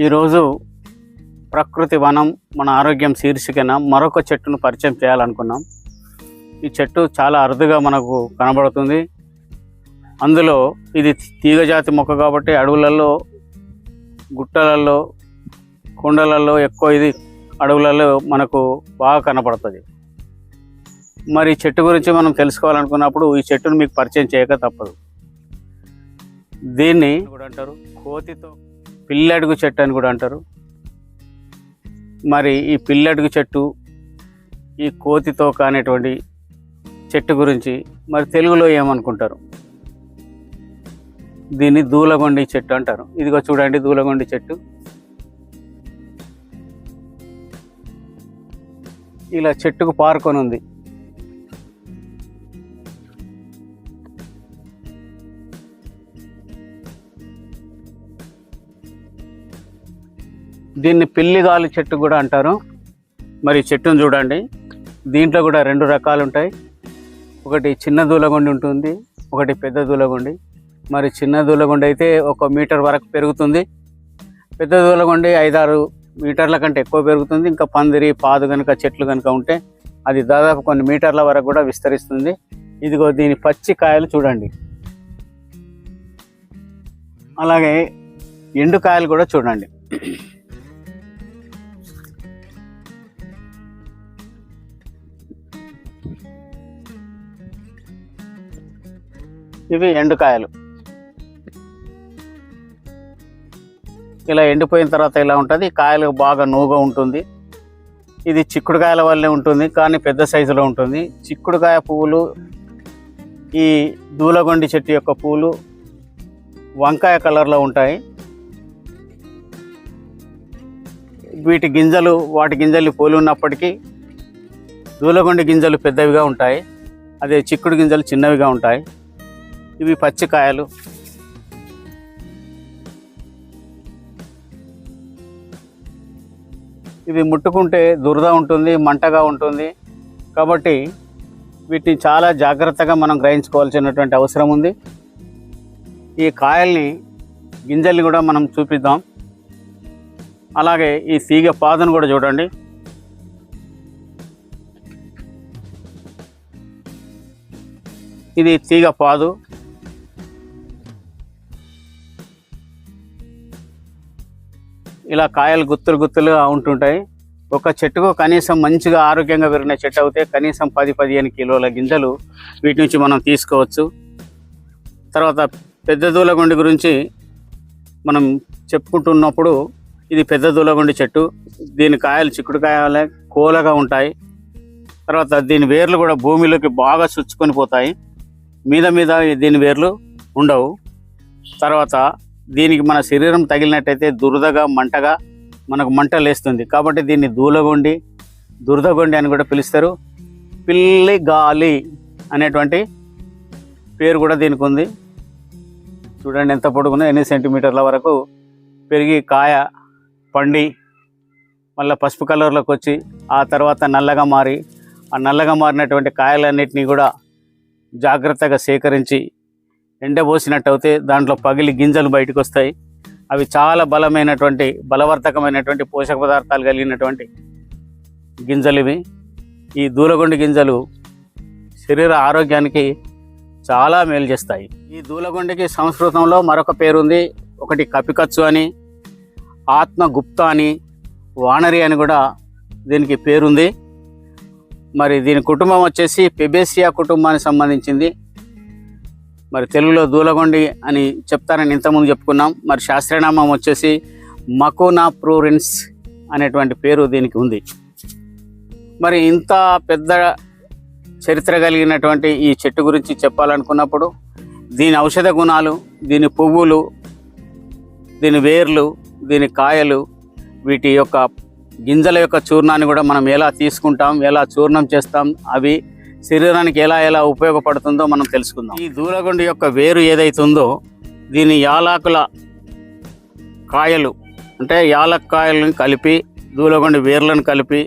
ఈరోజు ప్రకృతి వనం మన ఆరోగ్యం శీర్షికన మరొక చెట్టును పరిచయం చేయాలనుకున్నాం. ఈ చెట్టు చాలా అరుదుగా మనకు కనబడుతుంది. అందులో ఇది తీగజాతి మొక్క కాబట్టి అడవులలో గుట్టలలో కొండలలో ఎక్కువ ఇది అడవులలో మనకు బాగా కనపడుతుంది. మరి చెట్టు గురించి మనం తెలుసుకోవాలనుకున్నప్పుడు ఈ చెట్టును మీకు పరిచయం చేయక తప్పదు. దీన్ని కూడా అంటారు కోతితో పిల్లడుగు చెట్టు అని కూడా అంటారు. మరి ఈ పిల్లడుగు చెట్టు ఈ కోతితో కానిటువంటి చెట్టు గురించి మరి తెలుగులో ఏమనుకుంటారు? దీన్ని దూలగొండి చెట్టు అంటారు. ఇదిగో చూడండి దూలగొండి చెట్టు. ఇలా చెట్టుకు పారుకొని ఉంది. దీన్ని పిల్లిగాలి చెట్టు కూడా అంటారు. మరి చెట్టును చూడండి. దీంట్లో కూడా రెండు రకాలు ఉంటాయి. ఒకటి చిన్న దూలగొండి ఉంటుంది ఒకటి పెద్ద దూలగొండి. మరి చిన్న దూలగొండి అయితే ఒక మీటర్ వరకు పెరుగుతుంది. పెద్ద దూలగొండి ఐదారు మీటర్ల కంటే ఎక్కువ పెరుగుతుంది. ఇంకా పందిరి పాదు కనుక చెట్లు కనుక ఉంటే అది దాదాపు కొన్ని మీటర్ల వరకు కూడా విస్తరిస్తుంది. ఇదిగో దీని పచ్చి కాయలు చూడండి. అలాగే ఎండు కాయలు కూడా చూడండి. ఇవి ఎండుకాయలు. ఇలా ఎండిపోయిన తర్వాత ఇలా ఉంటుంది? కాయలు బాగా నూగా ఉంటుంది. ఇది చిక్కుడుకాయల వల్లే ఉంటుంది కానీ పెద్ద సైజులో ఉంటుంది. చిక్కుడుకాయ పువ్వులు ఈ దూలగొండి చెట్టు యొక్క పువ్వులు వంకాయ కలర్లో ఉంటాయి. వీటి గింజలు వాటి గింజలు పోలి ఉన్నప్పటికీ దూలగొండి గింజలు పెద్దవిగా ఉంటాయి. అదే చిక్కుడు గింజలు చిన్నవిగా ఉంటాయి. ఇవి పచ్చికాయలు. ఇవి ముట్టుకుంటే దురద ఉంటుంది మంటగా ఉంటుంది. కాబట్టి వీటిని చాలా జాగ్రత్తగా మనం గ్రహించుకోవాల్సినటువంటి అవసరం ఉంది. ఈ కాయల్ని గింజల్ని కూడా మనం చూపిద్దాం. అలాగే ఈ తీగ పాదును కూడా చూడండి. ఇది తీగ పాదు. ఇలా కాయలు గుత్తులు గుత్తులుగా ఉంటుంటాయి. ఒక చెట్టుకు కనీసం మంచిగా ఆరోగ్యంగా పెరిగిన చెట్టు అయితే కనీసం పది పదిహేను కిలోల గింజలు వీటి నుంచి మనం తీసుకోవచ్చు. తర్వాత పెద్ద దూలగుండి గురించి మనం చెప్పుకుంటున్నప్పుడు ఇది పెద్ద దూలగొండి చెట్టు. దీని కాయలు చిక్కుడు కాయలే కోలగా ఉంటాయి. తర్వాత దీని వేర్లు కూడా భూమిలోకి బాగా చుచ్చుకొని పోతాయి. మీద మీద దీని వేర్లు ఉండవు. తర్వాత దీనికి మన శరీరం తగిలినట్టయితే దురదగా మంటగా మనకు మంట లేస్తుంది. కాబట్టి దీన్ని దూలగొండి దురదగొండి అని కూడా పిలుస్తారు. పిల్లి గాలి అనేటువంటి పేరు కూడా దీనికి ఉంది. చూడండి ఎంత పొడుగుందో ఎన్ని సెంటీమీటర్ల వరకు పెరిగి కాయ పండి మళ్ళీ పసుపు కలర్లోకి వచ్చి ఆ తర్వాత నల్లగా మారి ఆ నల్లగా మారినటువంటి కాయలన్నింటినీ కూడా జాగ్రత్తగా సేకరించి ఎండబోసినట్టు అయితే దాంట్లో పగిలి గింజలు బయటకు వస్తాయి అవి చాలా బలమైనటువంటి బలవర్ధకమైనటువంటి పోషక పదార్థాలు కలిగినటువంటి గింజలు ఇవి ఈ దూలగొండి గింజలు శరీర ఆరోగ్యానికి చాలా మేలు చేస్తాయి. ఈ దూలగొండికి సంస్కృతంలో మరొక పేరుంది ఒకటి కపికచ్చు అని ఆత్మగుప్త అని వానరి అని కూడా దీనికి పేరుంది. మరి దీని కుటుంబం వచ్చేసి పెబేసియా కుటుంబానికి సంబంధించింది. మరి తెలుగులో దూలగొండి అని చెప్తారని ఇంతకుముందు చెప్పుకున్నాం. మరి శాస్త్రనామం వచ్చేసి మకోనా ప్రూరిన్స్ అనేటువంటి పేరు దీనికి ఉంది. మరి ఇంత పెద్ద చరిత్ర కలిగినటువంటి ఈ చెట్టు గురించి చెప్పాలనుకున్నప్పుడు దీని ఔషధ గుణాలు దీని పువ్వులు దీని వేర్లు దీని కాయలు వీటి యొక్క గింజల యొక్క చూర్ణాన్ని కూడా మనం ఎలా తీసుకుంటాం ఎలా చూర్ణం చేస్తాం అవి శరీరానికి ఎలా ఎలా ఉపయోగపడుతుందో మనం తెలుసుకుందాం. ఈ దూలగొండి యొక్క వేరు ఏదైతుందో దీని యాలకుల కాయలు అంటే యాలక్కాయలను కలిపి దూలగొండి వేర్లను కలిపి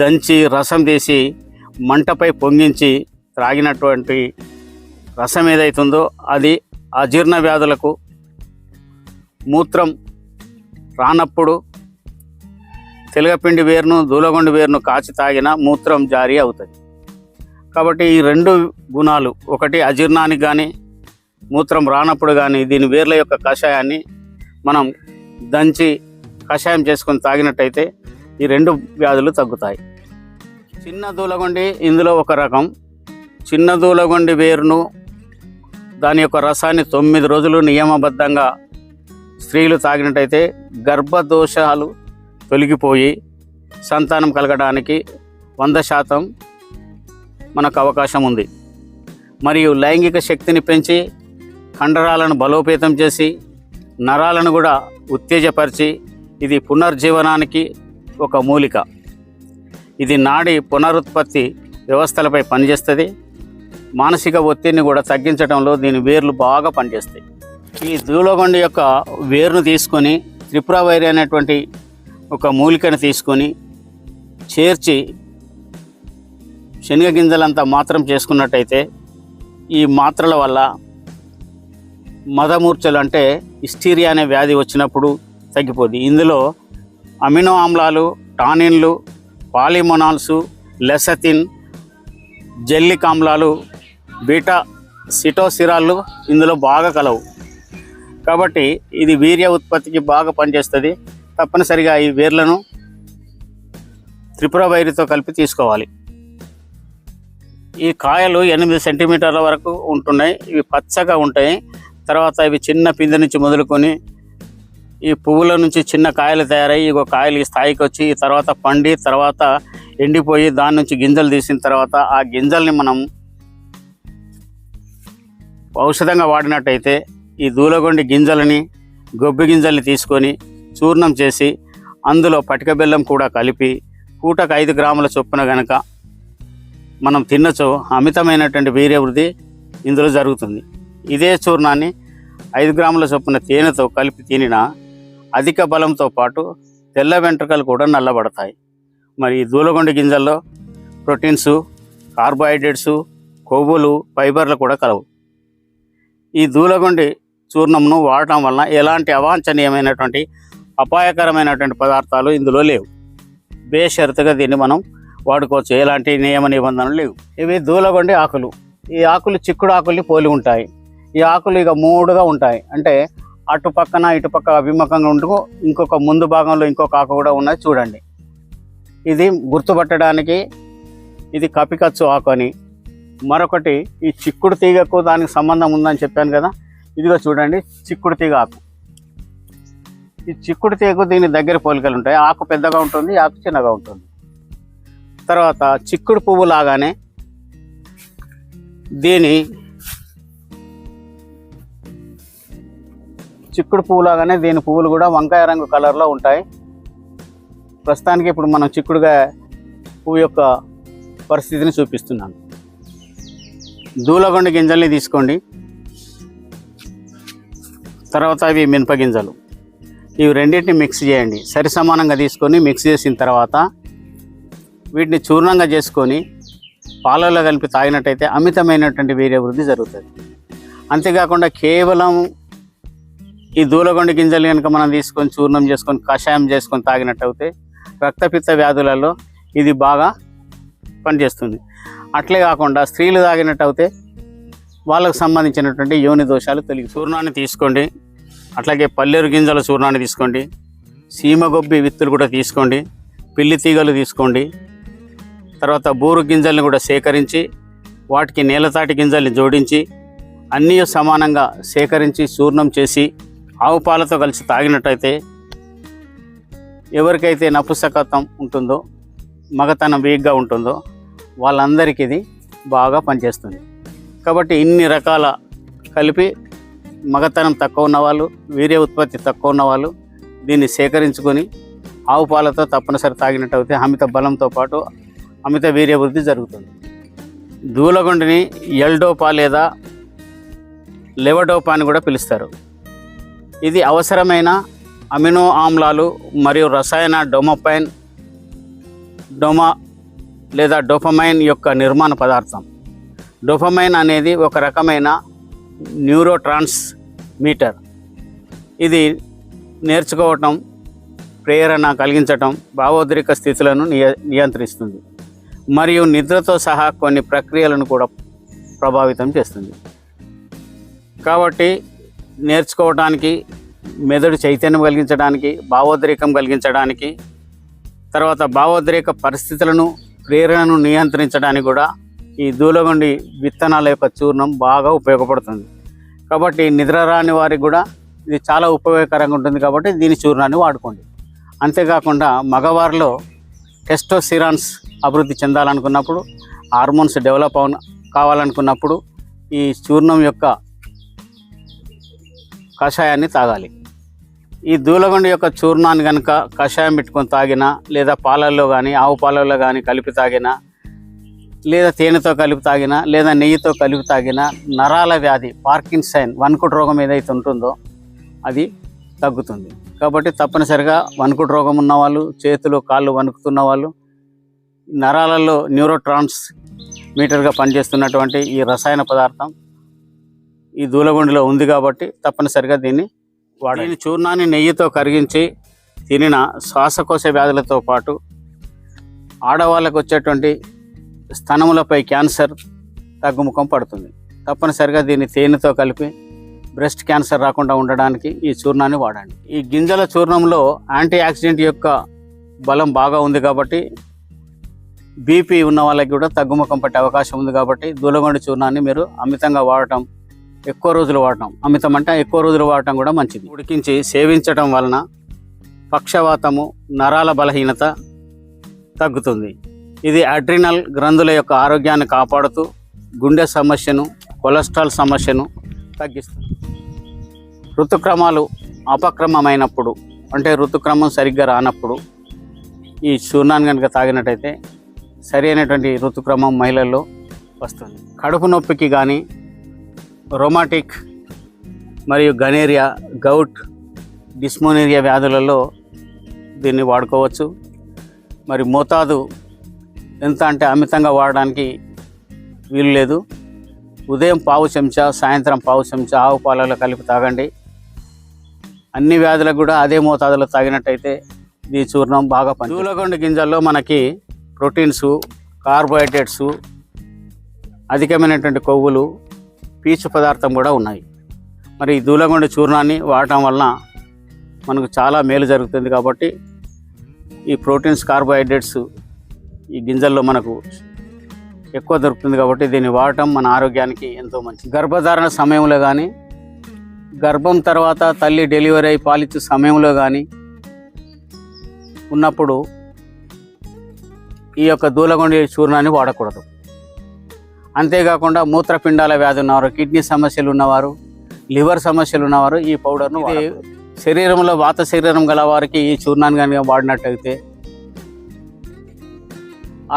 దంచి రసం తీసి మంటపై పొంగించి త్రాగినటువంటి రసం ఏదైతుందో అది అజీర్ణ వ్యాధులకు మూత్రం రానప్పుడు తెలగపిండి వేరును దూలగొండి వేరును కాచి తాగిన మూత్రం జారీ అవుతుంది. కాబట్టి ఈ రెండు గుణాలు ఒకటి అజీర్ణానికి కానీ మూత్రం రానప్పుడు కానీ దీని వేర్ల యొక్క కషాయాన్ని మనం దంచి కషాయం చేసుకొని తాగినట్టయితే ఈ రెండు వ్యాధులు తగ్గుతాయి. చిన్న దూలగొండి ఇందులో ఒక రకం. చిన్న దూలగొండి వేరును దాని యొక్క రసాన్ని తొమ్మిది రోజులు నియమబద్ధంగా స్త్రీలు తాగినట్టయితే గర్భదోషాలు తొలగిపోయి సంతానం కలగడానికి వంద శాతం మనకు అవకాశం ఉంది. మరియు లైంగిక శక్తిని పెంచి కండరాలను బలోపేతం చేసి నరాలను కూడా ఉత్తేజపరిచి ఇది పునర్జీవనానికి ఒక మూలిక. ఇది నాడి పునరుత్పత్తి వ్యవస్థలపై పనిచేస్తుంది. మానసిక ఒత్తిడిని కూడా తగ్గించడంలో దీని వేర్లు బాగా పనిచేస్తాయి. ఈ దూలగొండ యొక్క వేరును తీసుకొని త్రిపుర వైరి అనేటువంటి ఒక మూలికను తీసుకొని చేర్చి శనగ గింజలంతా మాత్రం చేసుకున్నట్టయితే ఈ మాత్రల వల్ల మదమూర్చలు అంటే ఇస్టీరియా అనే వ్యాధి వచ్చినప్పుడు తగ్గిపోద్ది. ఇందులో అమినో ఆమ్లాలు టానిన్లు పాలిమొనాల్సు లెసతిన్ జెల్లిక్ ఆమ్లాలు బీటా సిటోసిరాళ్ళు ఇందులో బాగా కలవు. కాబట్టి ఇది వీర్య ఉత్పత్తికి బాగా పనిచేస్తుంది. తప్పనిసరిగా ఈ వేర్లను త్రిపుర వైరితో కలిపి తీసుకోవాలి. ఈ కాయలు ఎనిమిది సెంటీమీటర్ల వరకు ఉంటున్నాయి. ఇవి పచ్చగా ఉంటాయి. తర్వాత ఇవి చిన్న పిందె నుంచి మొదలుకొని ఈ పువ్వుల నుంచి చిన్న కాయలు తయారయ్యి ఇగో కాయలు ఈ స్థాయికి వచ్చి తర్వాత పండి తర్వాత ఎండిపోయి దాని నుంచి గింజలు తీసిన తర్వాత ఆ గింజల్ని మనం ఔషధంగా వాడినట్టయితే ఈ దూలగొండి గింజలని గొబ్బి గింజల్ని తీసుకొని చూర్ణం చేసి అందులో పటిక బెల్లం కూడా కలిపి పూటకు ఐదు గ్రాముల చొప్పున గనక మనం తిన్నచో అమితమైనటువంటి వీర్యవృద్ధి ఇందులో జరుగుతుంది. ఇదే చూర్ణాన్ని ఐదు గ్రాముల చొప్పున తేనెతో కలిపి తినిన అధిక బలంతో పాటు తెల్ల వెంట్రుకలు కూడా నల్లబడతాయి. మరి దూలగొండ గింజల్లో ప్రోటీన్స్ కార్బోహైడ్రేట్స్ కొవ్వులు ఫైబర్లు కూడా కలవు. ఈ దూలగొండి చూర్ణంను వాడటం వలన ఎలాంటి అవాంఛనీయమైనటువంటి అపాయకరమైనటువంటి పదార్థాలు ఇందులో లేవు. బేషరతుగా దీన్ని మనం వాడుకోవచ్చు. ఎలాంటి నియమ నిబంధనలు లేవు. ఇవి దూలగొండి ఆకులు. ఈ ఆకులు చిక్కుడు ఆకుల్ని పోలి ఉంటాయి. ఈ ఆకులు ఇక మూడుగా ఉంటాయి. అంటే అటు పక్కన ఇటు పక్క అభిముఖంగా ఉంటూ ఇంకొక ముందు భాగంలో ఇంకొక ఆకు కూడా ఉన్నది చూడండి. ఇది గుర్తుపట్టడానికి ఇది కపికచ్చు ఆకు అని. మరొకటి ఈ చిక్కుడు తీగకు దానికి సంబంధం ఉందని చెప్పాను కదా. ఇదిగో చూడండి చిక్కుడు తీగ ఆకు. ఈ చిక్కుడు తీగకు దీని దగ్గర పోలికలు ఉంటాయి. ఆకు పెద్దగా ఉంటుంది ఆకు చిన్నగా ఉంటుంది. తర్వాత చిక్కుడు పువ్వు లాగానే దీని చిక్కుడు పువ్వు లాగానే దీని పువ్వులు కూడా వంకాయ రంగు కలర్లో ఉంటాయి. ప్రస్తుతానికి ఇప్పుడు మనం చిక్కుడుగా పువ్వు యొక్క పరిస్థితిని చూపిస్తున్నాను. దూలగొండ గింజల్ని తీసుకోండి. తర్వాత అవి మినప గింజలు ఇవి రెండింటిని మిక్స్ చేయండి. సరి సమానంగా తీసుకొని మిక్స్ చేసిన తర్వాత వీటిని చూర్ణంగా చేసుకొని పాలలో కలిపి తాగినట్టయితే అమితమైనటువంటి వీర్యవృద్ధి జరుగుతుంది. అంతేకాకుండా కేవలం ఈ దూలగొండ గింజలు కనుక మనం తీసుకొని చూర్ణం చేసుకొని కషాయం చేసుకొని తాగినట్టయితే రక్తపిత్త వ్యాధులలో ఇది బాగా పనిచేస్తుంది. అట్లే కాకుండా స్త్రీలు తాగినట్టయితే వాళ్ళకు సంబంధించినటువంటి యోని దోషాలు తొలగి చూర్ణాన్ని తీసుకోండి. అట్లాగే పల్లెరు గింజల చూర్ణాన్ని తీసుకోండి. సీమగొబ్బి విత్తులు కూడా తీసుకోండి. పిల్లి తీగలు తీసుకోండి. తర్వాత బూరు గింజల్ని కూడా సేకరించి వాటికి నేలతాటి గింజల్ని జోడించి అన్నీ సమానంగా సేకరించి చూర్ణం చేసి ఆవు పాలతో కలిసి తాగినట్టయితే ఎవరికైతే నపుసకత్వం ఉంటుందో మగతనం వీక్గా ఉంటుందో వాళ్ళందరికీ ఇది బాగా పనిచేస్తుంది. కాబట్టి ఇన్ని రకాల కలిపి మగతనం తక్కువ ఉన్నవాళ్ళు వీర్య ఉత్పత్తి తక్కువ ఉన్నవాళ్ళు దీన్ని సేకరించుకొని ఆవు పాలతో తప్పనిసరి తాగినట్టయితే అమిత బలంతో పాటు అమిత వీర్యవృద్ధి జరుగుతుంది. దూలగొండిని ఎల్డోపా లేదా లెవడోపా అని కూడా పిలుస్తారు. ఇది అవసరమైన అమినో ఆమ్లాలు మరియు రసాయన డొమపైన్ డొమా లేదా డోపమైన్ యొక్క నిర్మాణ పదార్థం. డోపమైన్ అనేది ఒక రకమైన న్యూరో మీటర్. ఇది నేర్చుకోవటం ప్రేరణ కలిగించటం భావోద్రిక స్థితులను నియ నియంత్రిస్తుంది. మరియు నిద్రతో సహా కొన్ని ప్రక్రియలను కూడా ప్రభావితం చేస్తుంది. కాబట్టి నేర్చుకోవడానికి మెదడు చైతన్యం కలిగించడానికి భావోద్రేకం కలిగించడానికి తర్వాత భావోద్రేక పరిస్థితులను ప్రేరణను నియంత్రించడానికి కూడా ఈ దూలగొండి విత్తనాల యొక్క చూర్ణం బాగా ఉపయోగపడుతుంది. కాబట్టి నిద్ర రాని వారికి కూడా ఇది చాలా ఉపయోగకరంగా ఉంటుంది కాబట్టి దీని చూర్ణాన్ని వాడుకోండి. అంతేకాకుండా మగవారిలో టెస్టోసిరాన్స్ అభివృద్ధి చెందాలనుకున్నప్పుడు హార్మోన్స్ డెవలప్ అవ కావాలనుకున్నప్పుడు ఈ చూర్ణం యొక్క కషాయాన్ని తాగాలి. ఈ దూలగొండ యొక్క చూర్ణాన్ని కనుక కషాయం పెట్టుకొని తాగినా లేదా పాలల్లో కానీ ఆవు పాలల్లో కానీ కలిపి తాగినా లేదా తేనెతో కలిపి తాగినా లేదా నెయ్యితో కలిపి తాగినా నరాల వ్యాధి పార్కిన్సైన్ వణుకుడు రోగం ఏదైతే ఉంటుందో అది తగ్గుతుంది. కాబట్టి తప్పనిసరిగా వణుకుడు రోగం ఉన్నవాళ్ళు చేతులు కాళ్ళు వణుకుతున్న వాళ్ళు నరాలలో న్యూరోట్రాన్స్ మీటర్గా పనిచేస్తున్నటువంటి ఈ రసాయన పదార్థం ఈ దూలగుండిలో ఉంది కాబట్టి తప్పనిసరిగా దీన్ని వాడాలి. చూర్ణాన్ని నెయ్యితో కరిగించి తినిన శ్వాసకోశ వ్యాధులతో పాటు ఆడవాళ్ళకు వచ్చేటువంటి స్తనములపై క్యాన్సర్ తగ్గుముఖం పడుతుంది. తప్పనిసరిగా దీన్ని తేనెతో కలిపి బ్రెస్ట్ క్యాన్సర్ రాకుండా ఉండడానికి ఈ చూర్ణాన్ని వాడండి. ఈ గింజల చూర్ణంలో యాంటీ ఆక్సిడెంట్ యొక్క బలం బాగా ఉంది కాబట్టి బీపీ ఉన్న వాళ్ళకి కూడా తగ్గుముఖం పట్టే అవకాశం ఉంది కాబట్టి దూలగొండ చూర్ణాన్ని మీరు అమితంగా వాడటం ఎక్కువ రోజులు వాడటం అమితం అంటే ఎక్కువ రోజులు వాడటం కూడా మంచిది. ఉడికించి సేవించటం వలన పక్షవాతము నరాల బలహీనత తగ్గుతుంది. ఇది అడ్రినల్ గ్రంథుల యొక్క ఆరోగ్యాన్ని కాపాడుతూ గుండె సమస్యను కొలెస్ట్రాల్ సమస్యను తగ్గిస్తుంది. ఋతుక్రమాలు అపక్రమమైనప్పుడు అంటే ఋతుక్రమం సరిగ్గా రానప్పుడు ఈ చూర్ణాన్ని కనుక తాగినట్టయితే సరి అయినటువంటి ఋతుక్రమం మహిళల్లో వస్తుంది. కడుపు నొప్పికి కానీ రొమాటిక్ మరియు గనేరియా గౌట్ డిస్మోనేరియా వ్యాధులలో దీన్ని వాడుకోవచ్చు. మరి మోతాదు ఎంత అంటే అమితంగా వాడడానికి వీలు లేదు. ఉదయం పావు చెంచా సాయంత్రం పావు చెంచా ఆవు పాలలో కలిపి తాగండి. అన్ని వ్యాధులకు కూడా అదే మోతాదులో తాగినట్టయితే ఈ చూర్ణం బాగా పని దూలగొండ గింజల్లో మనకి ప్రోటీన్స్ కార్బోహైడ్రేట్స్ అధికమైనటువంటి కొవ్వులు పీచు పదార్థం కూడా ఉన్నాయి. మరి ఈ దూలగొండ చూర్ణాన్ని వాడటం వలన మనకు చాలా మేలు జరుగుతుంది కాబట్టి ఈ ప్రోటీన్స్ కార్బోహైడ్రేట్స్ ఈ గింజల్లో మనకు ఎక్కువ దొరుకుతుంది కాబట్టి దీన్ని వాడటం మన ఆరోగ్యానికి ఎంతో మంచిది. గర్భధారణ సమయంలో కానీ గర్భం తర్వాత తల్లి డెలివరీ అయి పాలిచ్చే సమయంలో కానీ ఉన్నప్పుడు ఈ యొక్క దూలగొండి చూర్ణాన్ని వాడకూడదు. అంతేకాకుండా మూత్రపిండాల వ్యాధి ఉన్నవారు కిడ్నీ సమస్యలు ఉన్నవారు లివర్ సమస్యలు ఉన్నవారు ఈ పౌడర్ను శరీరంలో వాత శరీరం గల వారికి ఈ చూర్ణాన్ని కనుక వాడినట్టయితే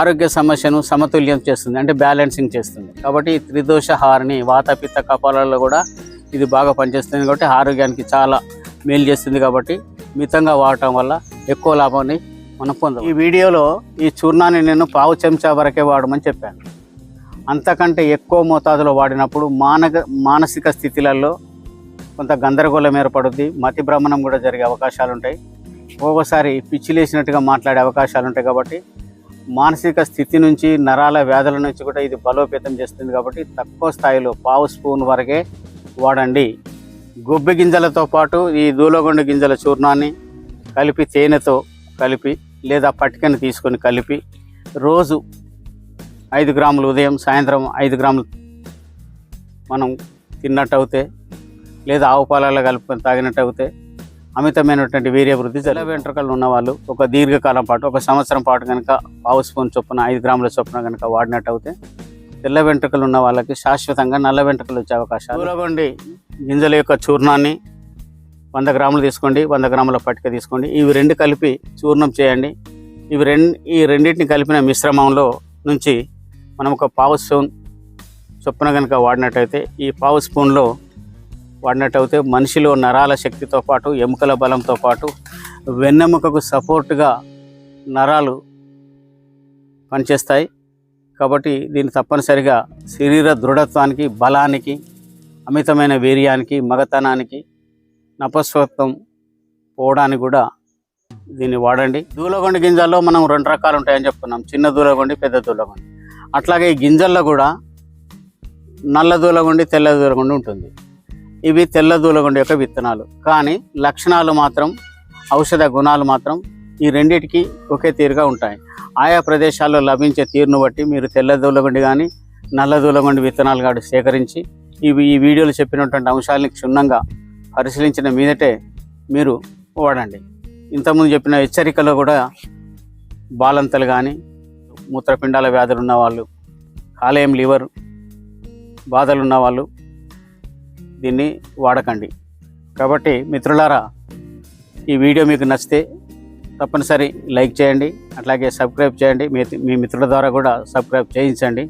ఆరోగ్య సమస్యను సమతుల్యం చేస్తుంది అంటే బ్యాలెన్సింగ్ చేస్తుంది. కాబట్టి ఈ త్రిదోష హారిని వాత పిత్త కపాలలో కూడా ఇది బాగా పనిచేస్తుంది కాబట్టి ఆరోగ్యానికి చాలా మేలు చేస్తుంది కాబట్టి మితంగా వాడటం వల్ల ఎక్కువ లాభాన్ని మనం పొందాం ఈ వీడియోలో ఈ చూర్ణాన్ని నేను పావు చెంచా వరకే వాడమని చెప్పాను. అంతకంటే ఎక్కువ మోతాదులో వాడినప్పుడు మానక మానసిక స్థితిలలో కొంత గందరగోళం ఏర్పడుద్ది. మతి భ్రమణం కూడా జరిగే అవకాశాలు ఉంటాయి ఒక్కొక్కసారి పిచ్చిలేసినట్టుగా మాట్లాడే అవకాశాలు ఉంటాయి కాబట్టి మానసిక స్థితి నుంచి నరాల వ్యాధుల నుంచి కూడా ఇది బలోపేతం చేస్తుంది కాబట్టి తక్కువ స్థాయిలో పావు స్పూన్ వరకే వాడండి. గొబ్బి గింజలతో పాటు ఈ దూలగొండ గింజల చూర్ణాన్ని కలిపి తేనెతో కలిపి లేదా పట్టికని తీసుకొని కలిపి రోజు ఐదు గ్రాములు ఉదయం సాయంత్రం ఐదు గ్రాములు మనం తిన్నట్టు అవుతే లేదా ఆవు పాలలో కలుపుకొని తాగినట్టు అవుతే అమితమైనటువంటి వీర్యవృద్ధి తెల్ల వెంట్రుకలు ఉన్న వాళ్ళు ఒక దీర్ఘకాలం పాటు ఒక సంవత్సరం పాటు కనుక పావు స్పూన్ చొప్పున ఐదు గ్రాముల చొప్పున కనుక వాడినట్టు అవుతే తెల్ల వెంట్రుకలు ఉన్న వాళ్ళకి శాశ్వతంగా నల్ల వెంట్రుకలు వచ్చే అవకాశాలు. దూరగొండి గింజల యొక్క చూర్ణాన్ని వంద గ్రాములు తీసుకోండి వంద గ్రాముల పట్టిక తీసుకోండి. ఇవి రెండు కలిపి చూర్ణం చేయండి. ఇవి రెండు ఈ రెండింటిని కలిపిన మిశ్రమంలో నుంచి మనం ఒక పావు స్పూన్ చొప్పున కనుక వాడినట్టయితే ఈ పావు స్పూన్లో వాడినట్టయితే మనిషిలో నరాల శక్తితో పాటు ఎముకల బలంతో పాటు వెన్నెముకకు సపోర్ట్గా నరాలు పనిచేస్తాయి. కాబట్టి దీన్ని తప్పనిసరిగా శరీర దృఢత్వానికి బలానికి అమితమైన వీర్యానికి మగతనానికి నపస్వత్వం పోవడానికి కూడా దీన్ని వాడండి. దూలగొండి గింజల్లో మనం రెండు రకాలు ఉంటాయని చెప్తున్నాం. చిన్న దూలగొండి పెద్ద దూలగొండి. అట్లాగే ఈ గింజల్లో కూడా నల్ల దూలగొండి తెల్ల దూలగొండి ఉంటుంది. ఇవి తెల్ల దూలగొండి యొక్క విత్తనాలు. కానీ లక్షణాలు మాత్రం ఔషధ గుణాలు మాత్రం ఈ రెండిటికి ఒకే తీరుగా ఉంటాయి. ఆయా ప్రదేశాల్లో లభించే తీరును బట్టి మీరు తెల్ల దూలగొండి కానీ నల్ల దూలగొండి విత్తనాలు కాడు సేకరించి ఇవి ఈ వీడియోలో చెప్పినటువంటి అంశాలని క్షుణ్ణంగా పరిశీలించిన మీదటే మీరు వాడండి ఇంతకుముందు చెప్పిన హెచ్చరికలో కూడా బాలంతలు కానీ మూత్రపిండాల వ్యాధులు ఉన్నవాళ్ళు కాలేయం లివర్ బాధలు ఉన్నవాళ్ళు దీన్ని వాడకండి. కాబట్టి మిత్రులారా ఈ వీడియో మీకు నచ్చితే తప్పనిసరి లైక్ చేయండి అట్లాగే సబ్స్క్రైబ్ చేయండి మీ మీ మిత్రుల ద్వారా కూడా సబ్స్క్రైబ్ చేయించండి.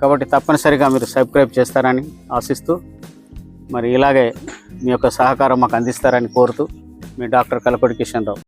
కాబట్టి తప్పనిసరిగా మీరు సబ్స్క్రైబ్ చేస్తారని ఆశిస్తూ మరి ఇలాగే మీ యొక్క సహకారం మాకు అందిస్తారని కోరుతూ మీ డాక్టర్ కలపడి కిషన్ రావు.